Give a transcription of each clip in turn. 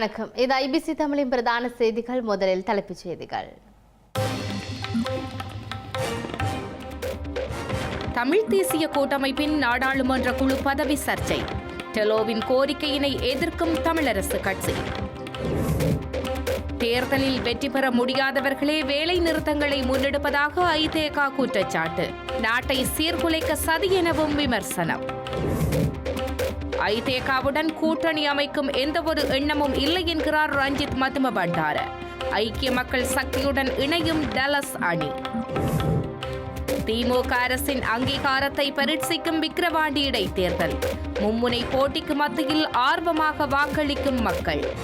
வணக்கம். இது ஐபிசி தமிழின் பிரதான செய்திகள். முதலில் தலைப்புச் செய்திகள். தமிழ் தேசிய கூட்டமைப்பின் நாடாளுமன்ற குழு பதவி சர்ச்சை. டெலோவின் கோரிக்கையினை எதிர்க்கும் தமிழரசு கட்சி. தேர்தலில் வெற்றி பெற முடியாதவர்களே வேலை நிறுத்தங்களை முன்னெடுப்பதாக ஐதேகா குற்றச்சாட்டு. நாட்டை சீர்குலைக்க சதி எனவும் விமர்சனம். ஐதேகாவுடன் கூட்டணி அமைக்கும் எந்தவொரு எண்ணமும் இல்லை என்கிறார் ரஞ்சித் மதும பண்டார ஐக்கிய மக்கள் சக்தியுடன் இணையும் டலஸ் அணி. திமுக அரசின் அங்கீகாரத்தை பரீட்சிக்கும் விக்கிரவாண்டி இடைத்தேர்தல். மும்முனை போட்டிக்கு மத்தியில் ஆர்வமாக வாக்களிக்கும் மக்கள்.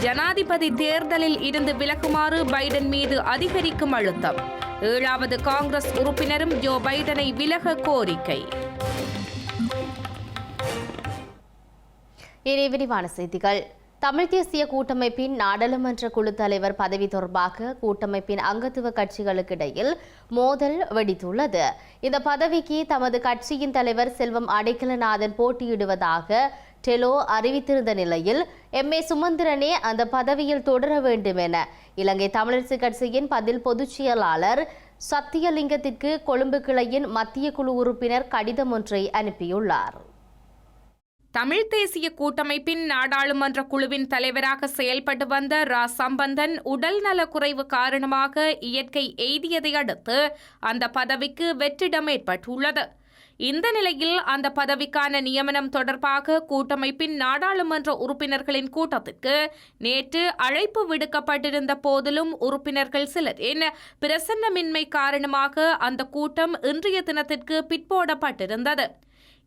ஜனாதிபதி தேர்தலில் இருந்து விலகுமாறு பைடன் மீது அதிகரிக்கும் அழுத்தம். ஏழாவது காங்கிரஸ் உறுப்பினரும் ஜோ பைடனை விலக கோரிக்கை. இனி விரிவான செய்திகள். தமிழ் தேசிய கூட்டமைப்பின் நாடாளுமன்ற குழு தலைவர் பதவி தொடர்பாக கூட்டமைப்பின் அங்கத்துவ கட்சிகளுக்கு இடையில் மோதல் வெடித்துள்ளது. இந்த பதவிக்கு தமது கட்சியின் தலைவர் செல்வம் அடைக்கலநாதன் போட்டியிடுவதாக டெலோ அறிவித்திருந்த நிலையில் எம். ஏ. சுமந்திரனே அந்த பதவியில் தொடர வேண்டும் என இலங்கை தமிழரசு கட்சியின் பதில் பொதுச் செயலாளர் சத்தியலிங்கத்திற்கு கொழும்பு கிளையின் மத்திய குழு உறுப்பினர் கடிதம் ஒன்றை அனுப்பியுள்ளார். தமிழ் தேசிய கூட்டமைப்பின் நாடாளுமன்ற குழுவின் தலைவராக செயல்பட்டு வந்த ரா. சம்பந்தன் உடல் நலக்குறைவு காரணமாக இயற்கை எய்தியதை அடுத்து அந்த பதவிக்கு வெற்றிடம் ஏற்பட்டுள்ளது. இந்த நிலையில் அந்த பதவிக்கான நியமனம் தொடர்பாக கூட்டமைப்பின் நாடாளுமன்ற உறுப்பினர்களின் கூட்டத்திற்கு நேற்று அழைப்பு விடுக்கப்பட்டிருந்த போதிலும் உறுப்பினர்கள் சிலரின் பிரசன்னமின்மை காரணமாக அந்த கூட்டம் இன்றைய தினத்திற்கு பிற்போடப்பட்டிருந்தது.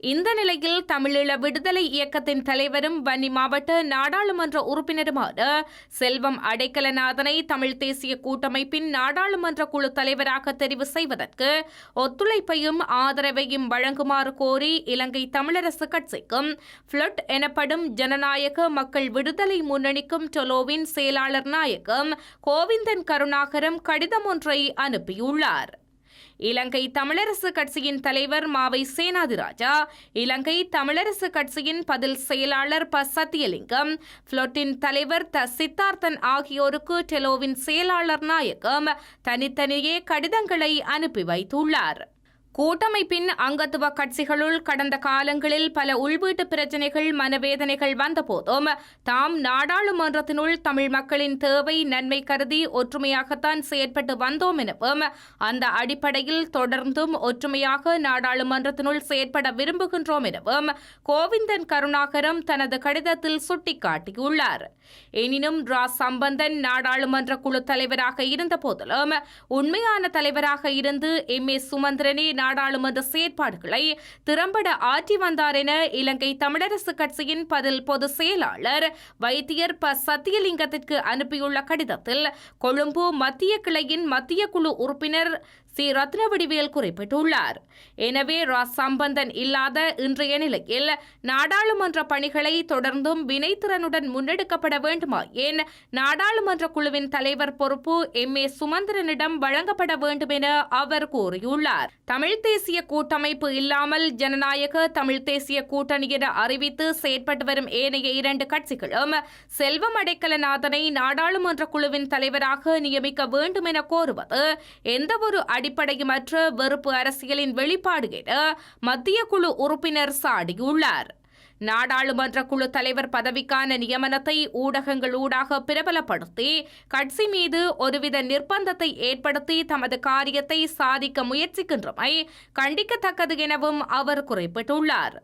இந்த நிலையில் தமிழீழ விடுதலை இயக்கத்தின் தலைவரும் வன்னி மாவட்ட நாடாளுமன்ற உறுப்பினருமான செல்வம் அடைக்கலநாதனை தமிழ் தேசிய கூட்டமைப்பின் நாடாளுமன்ற குழு தலைவராக தெரிவு செய்வதற்கு ஒத்துழைப்பையும் ஆதரவையும் வழங்குமாறு கோரி இலங்கை தமிழரசு கட்சிக்கும் பிளட் எனப்படும் ஜனநாயக மக்கள் விடுதலை முன்னணிக்கும் டொலோவின் செயலாளர் நாயகம் கோவிந்தன் கருணாகரம் கடிதம் ஒன்றை அனுப்பியுள்ளார். இலங்கை தமிழரசு கட்சியின் தலைவர் மாவை சேனாதிராஜா இலங்கை தமிழரசு கட்சியின் பதில் செயலாளர் ப. சத்தியலிங்கம் புளொட்டின் தலைவர் த. சித்தார்த்தன் ஆகியோருக்கு டெலோவின் செயலாளர் நாயகம் தனித்தனியே கடிதங்களை அனுப்பி வைத்துள்ளார். கூட்டமைப்பின் அங்கத்துவ கட்சிகளுள் கடந்த காலங்களில் பல உள்வீட்டு பிரச்சினைகள் மனவேதனைகள் வந்தபோதும் தாம் நாடாளுமன்றத்தினுள் தமிழ் மக்களின் தேவை நன்மை கருதி ஒற்றுமையாகத்தான் செயற்பட்டு வந்தோம் எனவும் அந்த அடிப்படையில் தொடர்ந்தும் ஒற்றுமையாக நாடாளுமன்றத்தினுள் செயற்பட விரும்புகின்றோம் எனவும் கோவிந்தன் கருணாகரம் தனது கடிதத்தில் சுட்டிக்காட்டியுள்ளார். எனினும் ரா. சம்பந்தன் நாடாளுமன்ற குழு தலைவராக இருந்த போதிலும் உண்மையான தலைவராக இருந்து எம். ஏ. சுமந்திரனே நாடாளுமன்ற செயற்பாடுகளை திறம்பட ஆற்றி வந்தார் என இலங்கை தமிழரசு கட்சியின் பதில் பொதுச் செயலாளர் வைத்தியர் ப. சத்தியலிங்கத்திற்கு அனுப்பியுள்ள கடிதத்தில் கொழும்பு மத்திய கிளையின் மத்திய குழு உறுப்பினர் சி. ரத்னவடிவேல் குறிப்பிட்டுள்ளார். எனவே ரா சம்பந்தன் இல்லாத இன்றைய நிலையில் நாடாளுமன்ற பணிகளை தொடர்ந்தும் வினைத்திறனுடன் முன்னெடுக்கப்பட வேண்டுமா? என் நாடாளுமன்ற குழுவின் தலைவர் பொறுப்பு எம். ஏ. சுமந்திரனிடம் வழங்கப்பட வேண்டும் என அவர் கூறியுள்ளார். தமிழ் தேசிய கூட்டமைப்பு இல்லாமல் ஜனநாயக தமிழ் தேசிய கூட்டணி என அறிவித்து செயற்பட்டு வரும் ஏனைய இரண்டு கட்சிகளும் செல்வம் அடைக்கலநாதனை நாடாளுமன்ற குழுவின் தலைவராக நியமிக்க வேண்டும் என கோருவது எந்தவொரு அடிப்படையுமற்ற வெறுப்பு அரசியலின் வெளிப்பாடு என மத்திய குழு உறுப்பினர் சாடியுள்ளார். நாடாளுமன்ற குழு தலைவர் பதவிக்கான நியமனத்தை ஊடகங்கள் ஊடாக பிரபலப்படுத்தி கட்சி மீது ஒருவித நிர்பந்தத்தை ஏற்படுத்தி தமது காரியத்தை சாதிக்க முயற்சிக்கின்றமை கண்டிக்கத்தக்கது எனவும் அவர் குறிப்பிட்டுள்ளார்.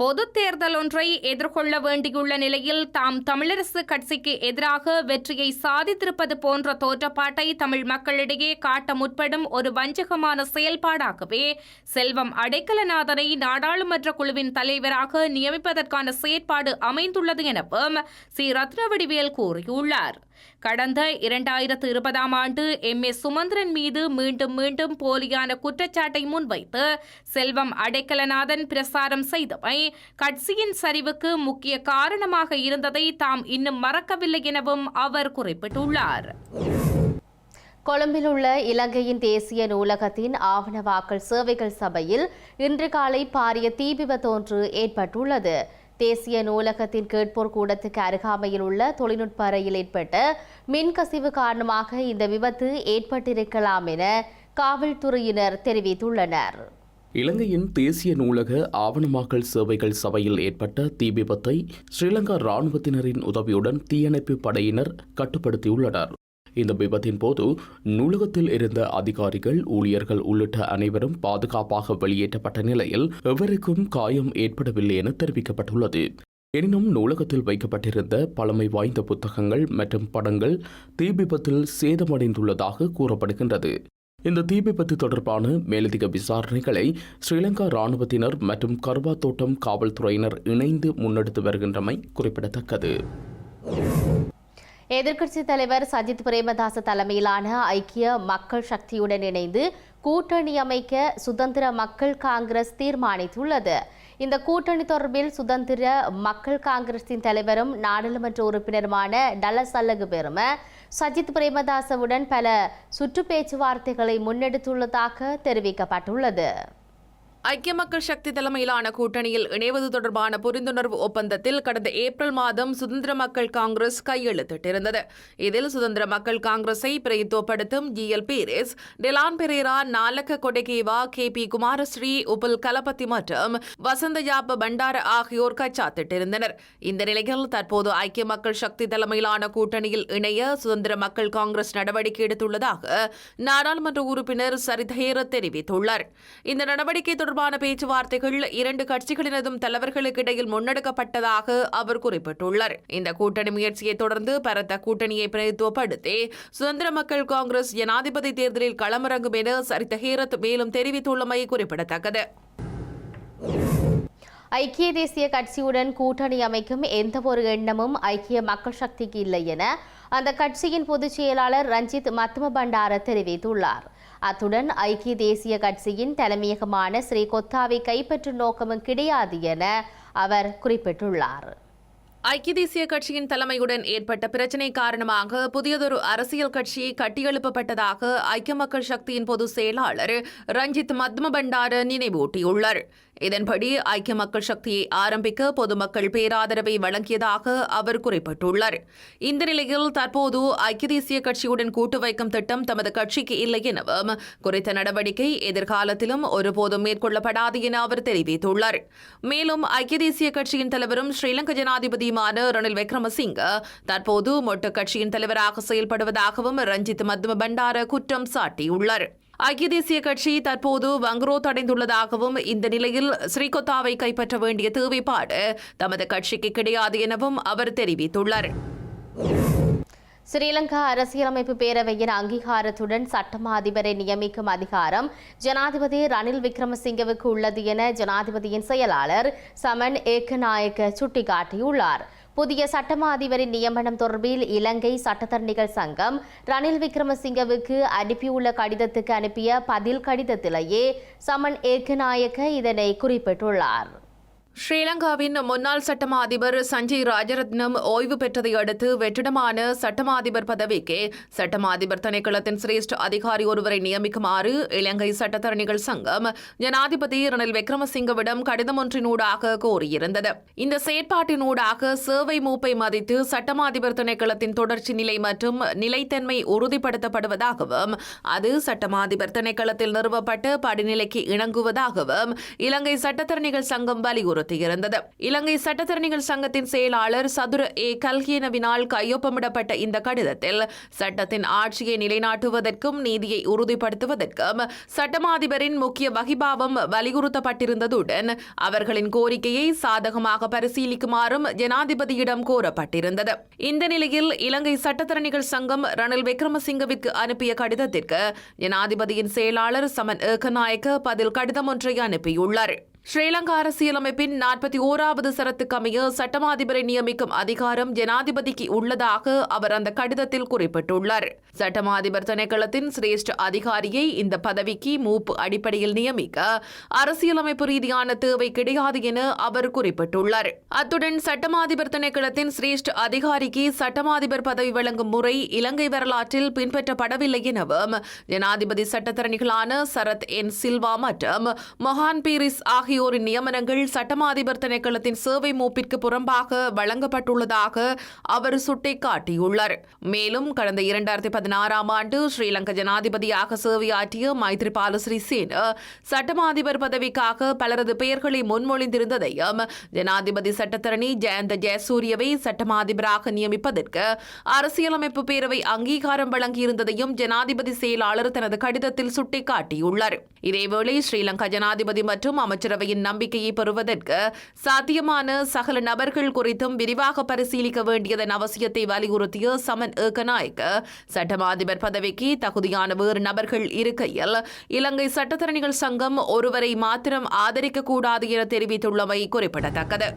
பொது தேர்தல் ஒன்றை எதிர்கொள்ள வேண்டியுள்ள நிலையில் தாம் தமிழரசு கட்சிக்கு எதிராக வெற்றியை சாதித்திருப்பது போன்ற தோற்றப்பாட்டை தமிழ் மக்களிடையே காட்ட முற்படும் ஒரு வஞ்சகமான செயல்பாடாகவே செல்வம் அடைக்கலநாதனை நாடாளுமன்ற குழுவின் தலைவராக நியமிப்பதற்கான செயற்பாடு அமைந்துள்ளது எனவும் சி. ரத்னவடிவேல் கூறியுள்ளார். கடந்த இரண்டாயிரத்து இருபதாம் ஆண்டு எம். ஏ. சுமந்திரன் மீது மீண்டும் மீண்டும் போலியான குற்றச்சாட்டை முன்வைத்து செல்வம் அடைக்கலநாதன் பிரசாரம் செய்தவை கட்சியின் சரிவுக்கு முக்கிய காரணமாக இருந்ததை தாம் இன்னும் மறக்கவில்லை எனவும் அவர் குறிப்பிட்டுள்ளார். கொழும்பில் உள்ள இலங்கையின் தேசிய நூலகத்தின் ஆவண வாக்கள் சேவைகள் சபையில் இன்று காலை பாரிய தீ விபத்து ஒன்று ஏற்பட்டுள்ளது. தேசிய நூலகத்தின் கேட்போர் கூடத்துக்கு அருகாமையில் உள்ள தொழில்நுட்ப அறையில் ஏற்பட்ட மின்கசிவு காரணமாக இந்த விபத்து ஏற்பட்டிருக்கலாம் என காவல்துறையினர் தெரிவித்துள்ளனர். இலங்கையின் தேசிய நூலக ஆவணமாக்கல் சேவைகள் சபையில் ஏற்பட்ட தீ விபத்தை ஸ்ரீலங்கா இராணுவத்தினரின் உதவியுடன் தீயணைப்பு படையினர் கட்டுப்படுத்தியுள்ளனர். இந்த விபத்தின் போது நூலகத்தில் இருந்த அதிகாரிகள் ஊழியர்கள் உள்ளிட்ட அனைவரும் பாதுகாப்பாக வெளியேற்றப்பட்ட நிலையில் எவருக்கும் காயம் ஏற்படவில்லை என தெரிவிக்கப்பட்டுள்ளது. எனினும் நூலகத்தில் வைக்கப்பட்டிருந்த பழமை வாய்ந்த புத்தகங்கள் மற்றும் படங்கள் தீ விபத்தில் சேதமடைந்துள்ளதாக கூறப்படுகின்றது. இந்த தீ விபத்து தொடர்பான மேலதிக விசாரணைகளை ஸ்ரீலங்கா இராணுவத்தினர் மற்றும் கர்வாத்தோட்டம் தோட்டம் காவல்துறையினர் இணைந்து முன்னெடுத்து வருகின்றமை குறிப்பிடத்தக்கது. எதிர்க்கட்சித் தலைவர் சஜித் பிரேமதாச தலைமையிலான ஐக்கிய மக்கள் சக்தியுடன் இணைந்து கூட்டணி அமைக்க சுதந்திர மக்கள் காங்கிரஸ் தீர்மானித்துள்ளது. இந்த கூட்டணி தொடர்பில் சுதந்திர மக்கள் காங்கிரஸின் தலைவரும் நாடாளுமன்ற உறுப்பினருமான டலஸ் அல்லகு பெரும சஜித் பிரேமதாசவுடன் பல சுற்று பேச்சுவார்த்தைகளை முன்னெடுத்துள்ளதாக தெரிவிக்கப்பட்டுள்ளது. ஐக்கிய மக்கள் சக்தி தலைமையிலான கூட்டணியில் இணைவது தொடர்பான புரிந்துணர்வு ஒப்பந்தத்தில் கடந்த ஏப்ரல் மாதம் சுதந்திர மக்கள் காங்கிரஸ் கையெழுத்திட்டிருந்தது. இதில் சுதந்திர மக்கள் காங்கிரஸை பிரதித்துவப்படுத்தும் G L Peiris Dilan Perera Nalaka Godahewa K P Kumarasiri Upul Galappaththi மற்றும் வசந்த யாப்ப பண்டார ஆகியோர் கச்சாத்திட்டிருந்தனர். இந்த நிலையில் தற்போது ஐக்கிய மக்கள் சக்தி தலைமையிலான கூட்டணியில் இணைய சுதந்திர மக்கள் காங்கிரஸ் நடவடிக்கை எடுத்துள்ளதாக நாடாளுமன்ற உறுப்பினர் சரிதேர தெரிவித்துள்ளார். இந்த நடவடிக்கை தொடர்பான பேச்சுவார்த்தைகள் இரண்டு கட்சிகளினதும் தலைவர்களுக்கு இடையில் முன்னெடுக்கப்பட்டதாக அவர் குறிப்பிட்டுள்ளார். இந்த கூட்டணி முயற்சியை தொடர்ந்து பரத்த கூட்டணியை பிரதித்துவப்படுத்தி சுதந்திர மக்கள் காங்கிரஸ் ஜனாதிபதி தேர்தலில் களமிறங்கும் என சரிதஹீரத் மேலும் தெரிவித்துள்ளமை குறிப்பிடத்தக்கது. ஐக்கிய தேசிய கட்சியுடன் கூட்டணி அமைக்கும் எந்தவொரு எண்ணமும் ஐக்கிய மக்கள் சக்திக்கு இல்லை என அந்த கட்சியின் பொதுச் செயலாளர் ரஞ்சித் மத்தும பண்டார தெரிவித்துள்ளார். அத்துடன் ஐக்கிய தேசிய கட்சியின் தலைமையகமான ஸ்ரீ கொத்தாவை கைப்பற்றும் நோக்கமும் கிடையாது என அவர் குறிப்பிட்டுள்ளார். ஐக்கிய தேசிய கட்சியின் தலைமையுடன் ஏற்பட்ட பிரச்சினை காரணமாக புதியதொரு அரசியல் கட்சி கட்டியெழுப்பப்பட்டதாக ஐக்கிய மக்கள் சக்தியின் பொதுச் செயலாளர் ரஞ்சித் மத்ம பண்டார நினைவூட்டியுள்ளார். இதன்படி ஐக்கிய மக்கள் சக்தியை ஆரம்பிக்க பொதுமக்கள் பேராதரவை வழங்கியதாக அவர் குறிப்பிட்டுள்ளார். இந்த நிலையில் தற்போது ஐக்கிய தேசிய கட்சியுடன் கூட்டு வைக்கும் திட்டம் தமது கட்சிக்கு இல்லை எனவும் குறித்த நடவடிக்கை எதிர்காலத்திலும் ஒருபோதும் மேற்கொள்ளப்படாது என அவர் தெரிவித்துள்ளார். மேலும் ஐக்கிய தேசிய கட்சியின் தலைவரும் ஸ்ரீலங்கா ஜனாதிபதியுமான ரணில் விக்ரமசிங்க தற்போது மொட்டு கட்சியின் தலைவராக செயல்படுவதாகவும் ரஞ்சித் மத்ம பண்டார குற்றம் சாட்டியுள்ளார். ஐக்கிய தேசிய கட்சி தற்போது வங்குரோத் அடைந்துள்ளதாகவும் இந்த நிலையில் ஸ்ரீகொத்தாவை கைப்பற்ற வேண்டிய தேவைப்பாடு தமது கட்சிக்கு கிடையாது எனவும் அவர் தெரிவித்துள்ளார். ஸ்ரீலங்கா அரசியலமைப்பு பேரவையின் அங்கீகாரத்துடன் சட்டமா அதிபரை நியமிக்கும் அதிகாரம் ஜனாதிபதி ரணில் விக்ரமசிங்கவுக்கு உள்ளது என ஜனாதிபதியின் செயலாளர் சமன் ஏக்கநாயக்க சுட்டிக்காட்டியுள்ளார். புதிய சட்டமா அதிபரின் நியமனம் தொடர்பில் இலங்கை சட்டத்தரணிகள் சங்கம் ரணில் விக்ரமசிங்கவுக்கு அனுப்பியுள்ள கடிதத்துக்கு அனுப்பிய பதில் கடிதத்திலேயே சமன் ஏக்கநாயக்க இதனை குறிப்பிட்டுள்ளார். ஸ்ரீலங்காவின் முன்னாள் சட்டமா அதிபர் சஞ்சய் ராஜரத்னம் ஓய்வு பெற்றதை அடுத்து வெற்றிடமான சட்டமா அதிபர் பதவிக்கு சட்டமா அதிபர் திணைக்களத்தின் சிரேஷ்ட அதிகாரி ஒருவரை நியமிக்குமாறு இலங்கை சட்டத்தரணிகள் சங்கம் ஜனாதிபதி ரணில் விக்ரமசிங்கவிடம் கடிதம் ஒன்றினூடாக கோரியிருந்தது. இந்த செயற்பாட்டினூடாக சேவை மூப்பை மதித்து சட்டமா அதிபர் திணைக்களத்தின் தொடர்ச்சி நிலை மற்றும் நிலைத்தன்மை உறுதிப்படுத்தப்படுவதாகவும் அது சட்டமா அதிபர் திணைக்களத்தில் நிறுவப்பட்ட படிநிலைக்கு இணங்குவதாகவும் இலங்கை சட்டத்தரணிகள் சங்கம் வலியுறுத்தியிருந்தது இலங்கை சட்டத்தரணிகள் சங்கத்தின் செயலாளர் சதுர ஏ. கல்கியனவினால் கையொப்பமிடப்பட்ட இந்த கடிதத்தில் சட்டத்தின் ஆட்சியை நிலைநாட்டுவதற்கும் நீதியை உறுதிப்படுத்துவதற்கும் சட்டமாதிபரின் முக்கிய வகிபாவம் வலியுறுத்தப்பட்டிருந்ததுடன் அவர்களின் கோரிக்கையை சாதகமாக பரிசீலிக்குமாறும் ஜனாதிபதியிடம் கோரப்பட்டிருந்தது. இந்த நிலையில் இலங்கை சட்டத்தரணிகள் சங்கம் ரணில் விக்ரமசிங்கவிற்கு அனுப்பிய கடிதத்திற்கு ஜனாதிபதியின் செயலாளர் சமன் ஏகநாயக்க பதில் கடிதம் ஒன்றை அனுப்பியுள்ளார். ஸ்ரீலங்கா அரசியலமைப்பின் நாற்பத்தி ஓராவது சரத்துக்கு அமைய சட்டமாதிபரை நியமிக்கும் அதிகாரம் ஜனாதிபதிக்கு உள்ளதாக அவர் அந்த கடிதத்தில் குறிப்பிட்டுள்ளார். சட்டமாதிபர் திணைக்களத்தின் சிரேஷ்ட அதிகாரியை இந்த பதவிக்கு மூப்பு அடிப்படையில் நியமிக்க அரசியலமைப்பு ரீதியான தேவை கிடையாது என அவர் குறிப்பிட்டுள்ளார். அத்துடன் சட்டமாதிபர் திணைக்களத்தின் சிரேஷ்ட அதிகாரிக்கு சட்டமாதிபர் பதவி வழங்கும் முறை இலங்கை வரலாற்றில் பின்பற்றப்படவில்லை எனவும் ஜனாதிபதி சட்டத்தரணிகளான சரத் என் சில்வா மற்றும் மொஹான் பீரிஸ் ஆகிய ஆகியோரின் நியமனங்கள் சட்டமாதிபர் திணைக்களத்தின் சேவை மூப்பிற்கு புறம்பாக வழங்கப்பட்டுள்ளதாக அவர் சுட்டிக்காட்டியுள்ளார். மேலும் கடந்த இரண்டாயிரத்தி பதினாறாம் ஆண்டு ஸ்ரீலங்கா ஜனாதிபதியாக சேவையாற்றிய மைத்ரிபால சிறிசேன சட்டமாதிபர் பதவிக்காக பலரது பெயர்களை முன்மொழிந்திருந்ததையும் ஜனாதிபதி சட்டத்தரணி ஜெயந்த ஜெயசூரியவை சட்டமாதிபராக நியமிப்பதற்கு அரசியலமைப்பு பேரவை அங்கீகாரம் வழங்கியிருந்ததையும் ஜனாதிபதி செயலாளர் தனது கடிதத்தில் சுட்டிக்காட்டியுள்ளார். இதேவேளை ஸ்ரீலங்கா ஜனாதிபதி மற்றும் அமைச்சரவையின் நம்பிக்கையை பெறுவதற்கு சாத்தியமான சகல நபர்கள் குறித்தும் விரிவாக பரிசீலிக்க வேண்டியதன் அவசியத்தை வலியுறுத்திய சமன் ஏகநாயக்க சட்டமாதிபர் பதவிக்கு தகுதியான வேறு நபர்கள் இருக்கையில் இலங்கை சட்டத்தரணிகள் சங்கம் ஒருவரை மாத்திரம் ஆதரிக்கக்கூடாது என தெரிவித்துள்ளமை குறிப்பிடத்தக்கது.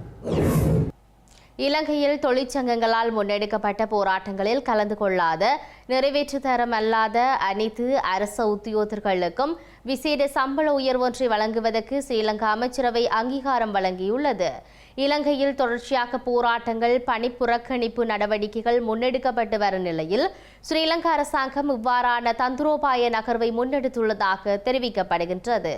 இலங்கையில் தொழிற்சங்கங்களால் முன்னெடுக்கப்பட்ட போராட்டங்களில் கலந்து கொள்ளாத நிறைவேற்று தரம் அல்லாத அனைத்து அரச உத்தியோகர்களுக்கும் விசேட சம்பள உயர்வொன்றை வழங்குவதற்கு ஸ்ரீலங்கா அமைச்சரவை அங்கீகாரம் வழங்கியுள்ளது. இலங்கையில் தொடர்ச்சியாக போராட்டங்கள் பணி புறக்கணிப்பு நடவடிக்கைகள் முன்னெடுக்கப்பட்டு வரும் நிலையில் ஸ்ரீலங்கா அரசாங்கம் இவ்வாறான தந்திரோபாய நகர்வை முன்னெடுத்துள்ளதாக தெரிவிக்கப்படுகின்றது.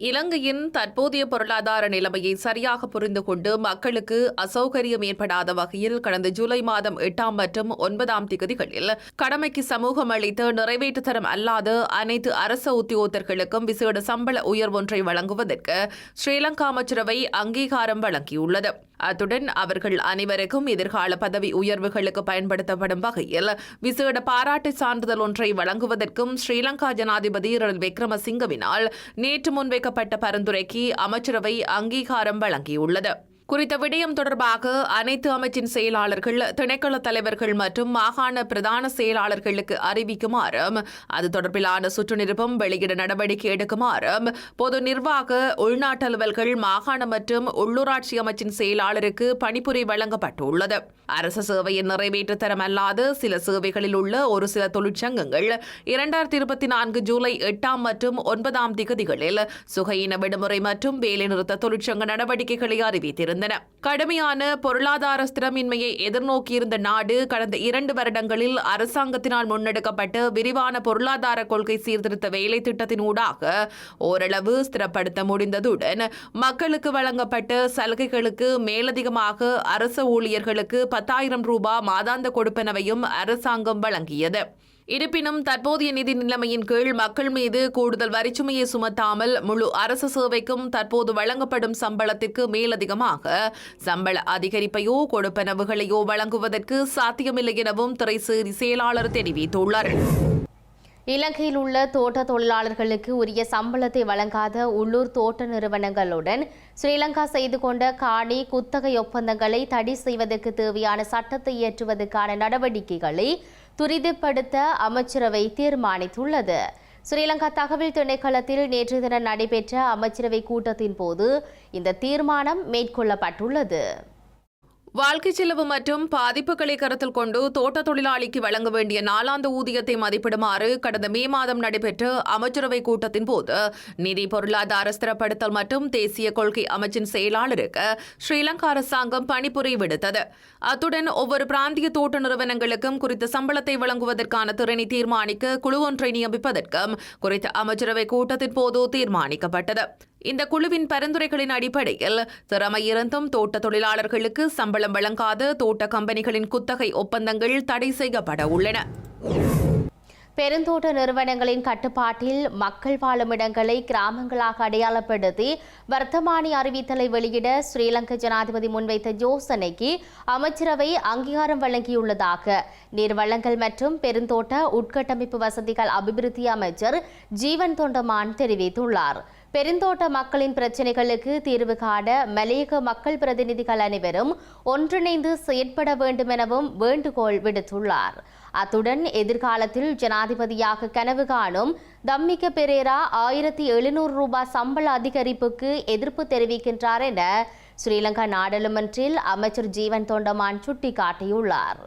இலங்கையின் தற்போதைய பொருளாதார நிலைமையை சரியாக புரிந்து கொண்டு மக்களுக்கு அசௌகரியம் ஏற்படாத வகையில் கடந்த ஜூலை மாதம் எட்டாம் மற்றும் ஒன்பதாம் திகதிகளில் கடமைக்கு சமூகம் அளித்து நிறைவேற்று தரம் அல்லாத அனைத்து அரச உத்தியோகத்தர்களுக்கும் விசேட சம்பள உயர்வொன்றை வழங்குவதற்கு ஸ்ரீலங்கா அமைச்சரவை அங்கீகாரம் வழங்கியுள்ளது. அத்துடன் அவர்கள் அனைவருக்கும் எதிர்கால பதவி உயர்வுகளுக்கு பயன்படுத்தப்படும் வகையில் விசேட பாராட்டு சான்றிதழ் ஒன்றை வழங்குவதற்கும் ஸ்ரீலங்கா ஜனாதிபதி ரணில் விக்ரமசிங்கவினால் நேற்று முன்வைக்கப்பட்ட பரிந்துரைக்கு அமைச்சரவை அங்கீகாரம் வழங்கியுள்ளது. குறித்த விடயம் தொடர்பாக அனைத்து அமைச்சின் செயலாளர்கள் திணைக்கள தலைவர்கள் மற்றும் மாகாண பிரதான செயலாளர்களுக்கு அறிவிக்குமாறும் அது தொடர்பிலான சுற்றுநிருப்பம் வெளியிட நடவடிக்கை எடுக்குமாறும் பொது நிர்வாக உள்நாட்டு அலுவல்கள் மாகாண மற்றும் உள்ளூராட்சி அமைச்சின் செயலாளருக்கு பணிபுரி வழங்கப்பட்டுள்ளது. அரசு சேவையின் நிறைவேற்று தரம் அல்லாத சில சேவைகளில் உள்ள ஒரு சில தொழிற்சங்கங்கள் இரண்டாயிரத்தி இருபத்தி நான்கு ஜூலை எட்டாம் மற்றும் ஒன்பதாம் திகதிகளில் சுகையின விடுமுறை மற்றும் வேலைநிறுத்த தொழிற்சங்க நடவடிக்கைகளை அறிவித்திருந்தன. கடுமையான பொருளாதார ஸ்திரமின்மையை எதிர்நோக்கியிருந்த நாடு கடந்த இரண்டு வருடங்களில் அரசாங்கத்தினால் முன்னெடுக்கப்பட்ட விரிவான பொருளாதார கொள்கை சீர்திருத்த வேலை திட்டத்தின் ஊடாக ஓரளவு ஸ்திரப்படுத்த முடிந்ததுடன் மக்களுக்கு வழங்கப்பட்ட சலுகைகளுக்கு மேலதிகமாக அரச ஊழியர்களுக்கு பத்தாயிரம் ரூபாய் மாதாந்த கொடுப்பனவையும் அரசாங்கம் வழங்கியது. இருப்பினும் தற்போதைய நிதி நிலைமையின் கீழ் மக்கள் மீது கூடுதல் வரிச்சுமையை சுமத்தாமல் முழு அரசு சேவைக்கும் தற்போது வழங்கப்படும் சம்பளத்திற்கு மேலதிகமாக சம்பள அதிகரிப்பையோ கொடுப்பனவுகளையோ வழங்குவதற்கு சாத்தியமில்லை எனவும் துறை செயலாளர் தெரிவித்துள்ளார். இலங்கையில் உள்ள தோட்ட தொழிலாளர்களுக்கு உரிய சம்பளத்தை வழங்காத உள்ளூர் தோட்ட நிறுவனங்களுடன் ஸ்ரீலங்கா செய்து கொண்ட காணி குத்தகை ஒப்பந்தங்களை தடை செய்வதற்கு தேவையான சட்டத்தை இயற்றுவதற்கான நடவடிக்கைகளை துரிதப்படுத்த அமைச்சரவை தீர்மானித்துள்ளது. ஸ்ரீலங்கா தகவல் திணைக்களத்தில் நேற்று தினம் நடைபெற்ற அமைச்சரவை கூட்டத்தின் போது இந்த தீர்மானம் மேற்கொள்ளப்பட்டுள்ளது. வாழ்க்கை செலவு மற்றும் பாதிப்புகளை கருத்தில் கொண்டு தோட்ட தொழிலாளிக்கு வழங்க வேண்டிய நாலாந்து ஊதியத்தை மதிப்பிடுமாறு கடந்த மே மாதம் நடைபெற்ற அமைச்சரவை கூட்டத்தின் போது நிதி பொருளாதார ஸ்திரப்படுத்தல் மற்றும் தேசிய கொள்கை அமைச்சின் செயலாளருக்கு ஸ்ரீலங்கா அரசாங்கம் பணிபுரி விடுத்தது. அத்துடன் ஒவ்வொரு பிராந்திய தோட்ட நிறுவனங்களுக்கும் குறித்த சம்பளத்தை வழங்குவதற்கான திறனை தீர்மானிக்க குழு ஒன்றை நியமிப்பதற்கும் குறித்த அமைச்சரவை கூட்டத்தின் போது தீர்மானிக்கப்பட்டது. இந்த குழுவின் பரிந்துரைகளின் அடிப்படையில் திறமையிருந்தும் தோட்ட தொழிலாளர்களுக்கு சம்பளம் வழங்காத. தோட்ட கம்பெனிகளின் குத்தகை ஒப்பந்தங்கள் தடை செய்யப்பட உள்ளன. பெருந்தோட்ட நிறுவனங்களின் கட்டுப்பாட்டில் மக்கள் வாழும் இடங்களை கிராமங்களாக அடையாளப்படுத்தி வர்த்தமானி அறிவித்தலை வெளியிட ஸ்ரீலங்கா ஜனாதிபதி முன்வைத்த யோசனைக்கு அமைச்சரவை அங்கீகாரம் வழங்கியுள்ளதாக. நீர்வளங்கள் மற்றும் பெருந்தோட்ட உட்கட்டமைப்பு வசதிகள் அபிவிருத்தி அமைச்சர் ஜீவன் தொண்டமான் தெரிவித்துள்ளார். பெருந்தோட்ட மக்களின் பிரச்சினைகளுக்கு தீர்வு காண மலையக மக்கள் பிரதிநிதிகள் அனைவரும் ஒன்றிணைந்து செயற்பட வேண்டும் எனவும் வேண்டுகோள் விடுத்துள்ளார். அத்துடன் எதிர்காலத்தில் ஜனாதிபதியாக கனவு காணும் தம்மிக்க பெரேரா ஆயிரத்தி எழுநூறு ரூபாய் சம்பள அதிகரிப்புக்கு எதிர்ப்பு தெரிவிக்கின்றார் என ஸ்ரீலங்கா நாடாளுமன்றில் அமைச்சர் ஜீவன் தொண்டமான் சுட்டிக்காட்டியுள்ளார்.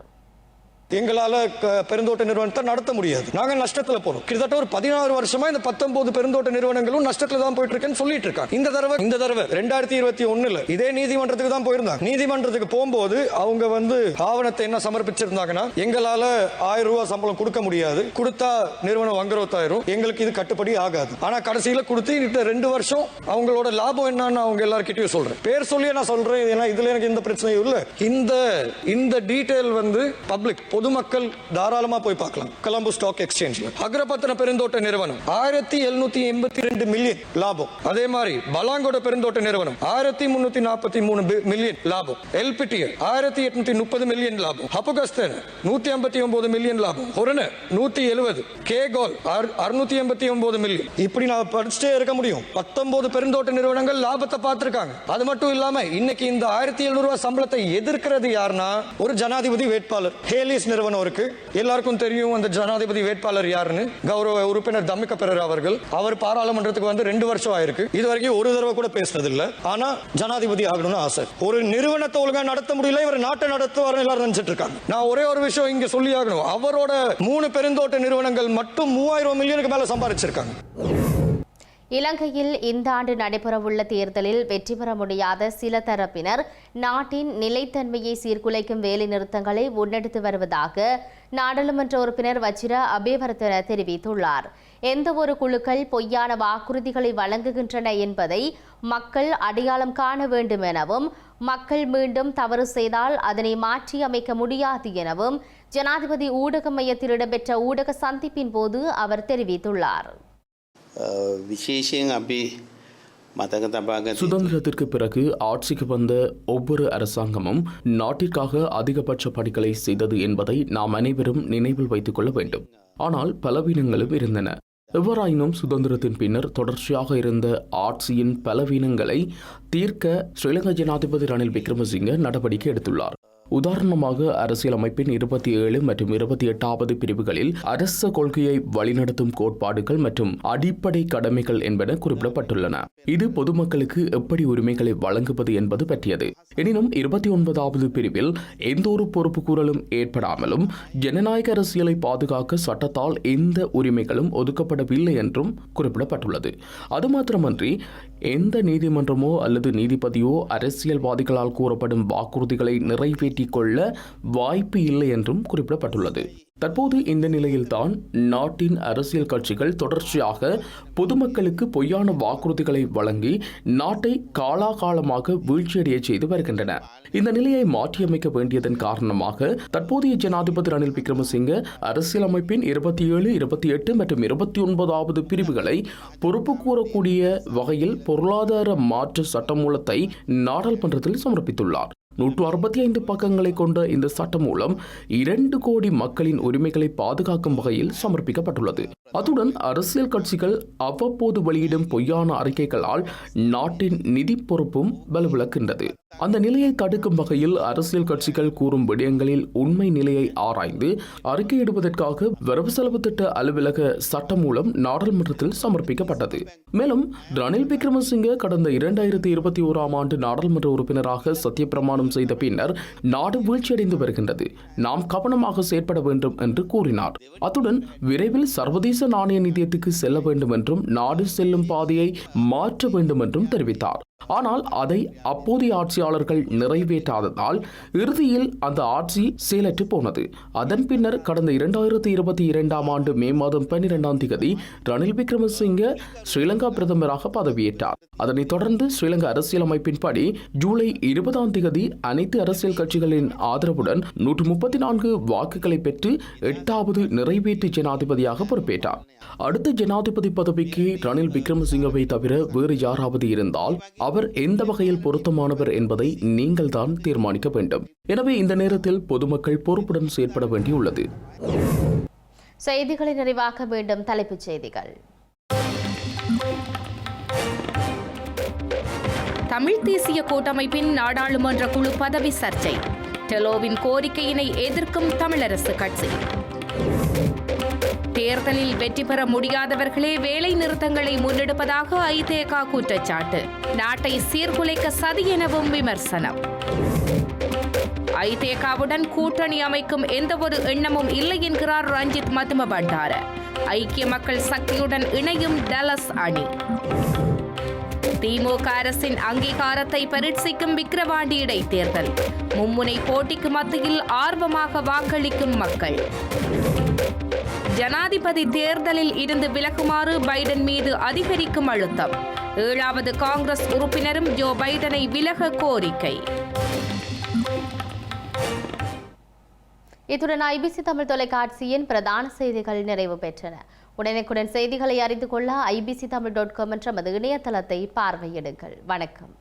எங்களால் க- பெருந்தோட்ட நிறுவனத்தை நடத்த முடியாது. நாங்கள் நஷ்டத்தில் போறோம். கிட்டத்தட்ட ஒரு பதினாறு வருஷமா இந்த பத்தொன்பது பெருந்தோட்ட நிறுவனங்களும் நஷ்டத்தில் தான் போயிட்டு இருக்கேன்னு சொல்லிட்டு இருக்காங்க. இந்த தடவை இந்த தடவை ரெண்டாயிரத்தி இருபத்தி ஒண்ணுல இதே நீதிமன்றத்துக்கு தான் போயிருந்தாங்க. நீதிமன்றத்துக்கு போகும்போது அவங்க வந்து ஆவணத்தை என்ன சமர்ப்பிச்சிருந்தாங்கன்னா எங்களால ஆயிரம் ரூபாய் சம்பளம் கொடுக்க முடியாது. கொடுத்தா நிறுவனம் வங்குரோத்தாயிரும். எங்களுக்கு இது கட்டுப்படி ஆகாது. ஆனா கடைசியில கொடுத்து இந்த ரெண்டு வருஷம் அவங்களோட லாபம் என்னன்னு அவங்க எல்லார்கிட்டயும் சொல்றேன். பேர் சொல்லி நான் சொல்றேன். ஏன்னா இதுல எனக்கு எந்த பிரச்சனையும் இல்லை. இந்த இந்த டீட்டெயில் வந்து பப்ளிக் பொதுமக்கள் தாராளமா போய் பார்க்கலாம். கொலம்பு ஸ்டாக் எக்ஸ்சேஞ்ச்ல அக்ரபத்தின பெருந்தோட்ட நிறுவனம். ஆயிரத்தி எழுநூத்தி எண்பத்தி ரெண்டு மில்லியன் லாபம். அதே மாதிரி பலாங்கோட பெருந்தோட்ட நிறுவனம். ஆயிரத்தி முன்னூத்தி நாற்பத்தி மூணு மில்லியன் லாபம். எல்பிடிஎல் ஆயிரத்தி எட்நூத்தி முப்பது மில்லியன் லாபம். ஹபுகஸ்தன் நூத்தி ஐம்பத்தி ஒன்பது மில்லியன் லாபம். ஒருன நூத்தி எழுபது கே கோல் அறுநூத்தி எண்பத்தி ஒன்பது மில்லியன் இப்படி நான் படிச்சுட்டே இருக்க முடியும். பத்தொன்பது பெருந்தோட்ட நிறுவனங்கள் லாபத்தை பார்த்திருக்காங்க. அது மட்டும் இல்லாம இன்னைக்கு இந்த ஆயிரத்தி எழுநூறு ரூபாய் சம்பளத்தை எதிர்க்கிறது யாருன்னா ஒரு ஜனாதிபதி வேட்பாளர் ஹேலிஸ் நிறுவனம் இருக்கு எல்லாருக்கும் தெரியும் அந்த ஜனாதிபதி வேட்பாளர் யாருன்னு. கௌரவ உறுப்பினர் தம்மிக்க பெரர் அவர்கள். அவர் பாராளுமன்றத்துக்கு வந்து ரெண்டு வருஷம் ஆயிருக்கு. இது வரைக்கும் ஒரு தடவை கூட பேசினது இல்ல ஆனா ஜனாதிபதி ஆகணும்னு ஆசை. ஒரு நிறுவனத்தை ஒழுங்கா நடத்த முடியல இவர் நாட்டை நடத்துவார் எல்லாரும் நினைச்சிட்டு இருக்காங்க. நான் ஒரே ஒரு விஷயம் இங்க சொல்லி ஆகணும். அவரோட மூணு பெருந்தோட்ட நிறுவனங்கள் மட்டும் மூவாயிரம் மில்லியனுக்கு மேல சம்பாதிச்சிருக்காங்க இலங்கையில் இந்த ஆண்டு நடைபெறவுள்ள தேர்தலில் வெற்றி பெற முடியாத சில தரப்பினர் நாட்டின் நிலைத்தன்மையை சீர்குலைக்கும் வேலைநிறுத்தங்களை முன்னெடுத்து வருவதாக நாடாளுமன்ற உறுப்பினர் வச்சிர அபேவர்தன தெரிவித்துள்ளார். எந்த ஒரு குழுக்கள் பொய்யான வாக்குறுதிகளை வழங்குகின்றன என்பதை மக்கள் அடையாளம் காண வேண்டும் எனவும் மக்கள் மீண்டும் தவறு செய்தால் அதனை மாற்றி அமைக்க முடியாது எனவும் ஜனாதிபதி ஊடக மையத்தில் இடம்பெற்ற ஊடக சந்திப்பின் போது அவர் தெரிவித்துள்ளார். விசேஷம் அப்படி சுதந்திரத்திற்கு பிறகு ஆட்சிக்கு வந்த ஒவ்வொரு அரசாங்கமும் நாட்டிற்காக அதிகபட்ச பணிகளை செய்தது என்பதை நாம் அனைவரும் நினைவில் வைத்துக் கொள்ள வேண்டும். ஆனால் பலவீனங்களும் இருந்தன. எவ்வாறாயினும் சுதந்திரத்தின் பின்னர் தொடர்ச்சியாக இருந்த ஆட்சியின் பலவீனங்களை தீர்க்க ஸ்ரீலங்கா ஜனாதிபதி ரணில் விக்ரமசிங்க நடவடிக்கை எடுத்துள்ளார். உதாரணமாக அரசியலமைப்பின் இருபத்தி ஏழு மற்றும் இருபத்தி எட்டாவது பிரிவுகளில் அரச கொள்கையை வழிநடத்தும் கோட்பாடுகள் மற்றும் அடிப்படை கடமைகள் என்பன குறிப்பிடப்பட்டுள்ளன. இது பொதுமக்களுக்கு எப்படி உரிமைகளை வழங்குவது என்பது பற்றியது. எனினும் இருபத்தி ஒன்பதாவது பிரிவில் எந்த ஒரு பொறுப்புக்கூறலும் ஏற்படாமலும் ஜனநாயக அரசியலை பாதுகாக்க சட்டத்தால் எந்த உரிமைகளும் ஒதுக்கப்படவில்லை என்றும் குறிப்பிடப்பட்டுள்ளது. அது மாத்திரமன்றி எந்த நீதிமன்றமோ அல்லது நீதிபதியோ அரசியல்வாதிகளால் கூறப்படும் வாக்குறுதிகளை நிறைவேற்றிக் கொள்ள வாய்ப்பு இல்லை என்றும் குறிப்பிடப்பட்டுள்ளது. தற்போது இந்த நிலையில்தான் நாட்டின் அரசியல் கட்சிகள் தொடர்ச்சியாக பொதுமக்களுக்கு பொய்யான வாக்குறுதிகளை வழங்கி நாட்டை காலாகாலமாக வீழ்ச்சியடைய செய்து வருகின்றன. இந்த நிலையை மாற்றியமைக்க வேண்டியதன் காரணமாக தற்போதைய ஜனாதிபதி ரணில் விக்ரமசிங்க அரசியலமைப்பின் இருபத்தி ஏழு இருபத்தி எட்டு மற்றும் இருபத்தி ஒன்பதாவது பிரிவுகளை பொறுப்பு கூறக்கூடிய வகையில் பொருளாதார மாற்று சட்டமூலத்தை நாடாளுமன்றத்தில் சமர்ப்பித்துள்ளார். நூற்று அறுபத்தி ஐந்து பக்கங்களை கொண்ட இந்த சட்டம் மூலம் இரண்டு கோடி மக்களின் உரிமைகளை பாதுகாக்கும் வகையில் சமர்ப்பிக்கப்பட்டுள்ளது. அத்துடன் அரசியல் கட்சிகள் அவ்வப்போது வெளியிடும் பொய்யான அறிக்கைகளால் நாட்டின் நிதி பொறுப்பும் வலுவிழக்கின்றது அந்த நிலையை தடுக்கும் வகையில் அரசியல் கட்சிகள் கூறும் விடயங்களில் உண்மை நிலையை ஆராய்ந்து அறிக்கையிடுவதற்காக வரவு செலவு திட்ட அலுவலக சட்டம் மூலம் நாடாளுமன்றத்தில் சமர்ப்பிக்கப்பட்டது. மேலும் ரணில் விக்ரமசிங்கே கடந்த இரண்டாயிரத்தி இருபத்தி ஓராம் ஆண்டு நாடாளுமன்ற உறுப்பினராக சத்தியப்பிரமாணம் செய்த பின்னர் நாடு வீழ்ச்சியடைந்து வருகின்றது. நாம் கவனமாக செயற்பட வேண்டும் என்று கூறினார். அத்துடன் விரைவில் சர்வதேச நாணய நிதியத்துக்கு செல்ல வேண்டும் என்றும் நாடு செல்லும் பாதையை மாற்ற வேண்டும் என்றும் தெரிவித்தார். ஆனால் அதை அப்போதைய ஆட்சியாளர்கள் நிறைவேற்றாததால் இறுதியில் அந்த ஆட்சி செயலற்று போனது. அதன் பின்னர் கடந்த இரண்டாயிரத்தி இருபத்தி இரண்டாம் ஆண்டு மே மாதம் பன்னிரெண்டாம் தேதி ரணில் விக்ரமசிங்க ஸ்ரீலங்கா பிரதமராக பதவியேற்றார். அதனைத் தொடர்ந்து ஸ்ரீலங்கா அரசியலமைப்பின்படி ஜூலை இருபதாம் தேதி அனைத்து அரசியல் கட்சிகளின் ஆதரவுடன் நூற்று முப்பத்தி நான்கு வாக்குகளை பெற்று எட்டாவது நிறைவேற்று ஜனாதிபதியாக பொறுப்பேற்றார். அடுத்த ஜனாதிபதி பதவிக்கு ரணில் விக்ரமசிங்கவை தவிர வேறு யாராவது இருந்தால் அவர் எந்த வகையில் பொருத்தமானவர் என்பதை நீங்கள் தான் தீர்மானிக்க வேண்டும். எனவே இந்த நேரத்தில் பொதுமக்கள் பொறுப்புடன் செயற்பட வேண்டியுள்ளது. செய்திகளை நிறைவாக்க வேண்டும். தலைப்புச் செய்திகள். தமிழ் தேசிய கூட்டமைப்பின் நாடாளுமன்ற குழு பதவி சர்ச்சை. டெலோவின் கோரிக்கையினை எதிர்க்கும் தமிழரசு கட்சி. தேர்தலில் வெற்றி பெற முடியாதவர்களே வேலை நிறுத்தங்களை முன்னெடுப்பதாக ஐதேகா குற்றச்சாட்டு. நாட்டை சீர்குலைக்க சதி எனவும் விமர்சனம். ஐதேகாவுடன் கூட்டணி அமைக்கும் எந்தவொரு எண்ணமும் இல்லை என்கிறார் ரஞ்சித் மதும பண்டார ஐக்கிய மக்கள் சக்தியுடன் இணையும் டலஸ் அணி. திமுக அரசின் அங்கீகாரத்தை பரீட்சிக்கும் விக்கிரவாண்டி இடைத்தேர்தல். மும்முனை போட்டிக்கு மத்தியில் ஆர்வமாக வாக்களிக்கும் மக்கள். ஜனாதிபதி தேர்தலில் இருந்து விலகுமாறு பைடன் மீது அதிகரிக்கும் அழுத்தம். ஏழாவது காங்கிரஸ் உறுப்பினரும் ஜோ பைடனை விலக கோரிக்கை. இத்துடன் ஐபிசி தமிழ் தொலைக்காட்சியின் பிரதான செய்திகள் நிறைவு பெற்றன. உடனுக்குடன் செய்திகளை அறிந்து கொள்ள ஐபிசி தமிழ் டாட் காம் என்ற நமது இணையதளத்தை பார்வையிடுங்கள். வணக்கம்.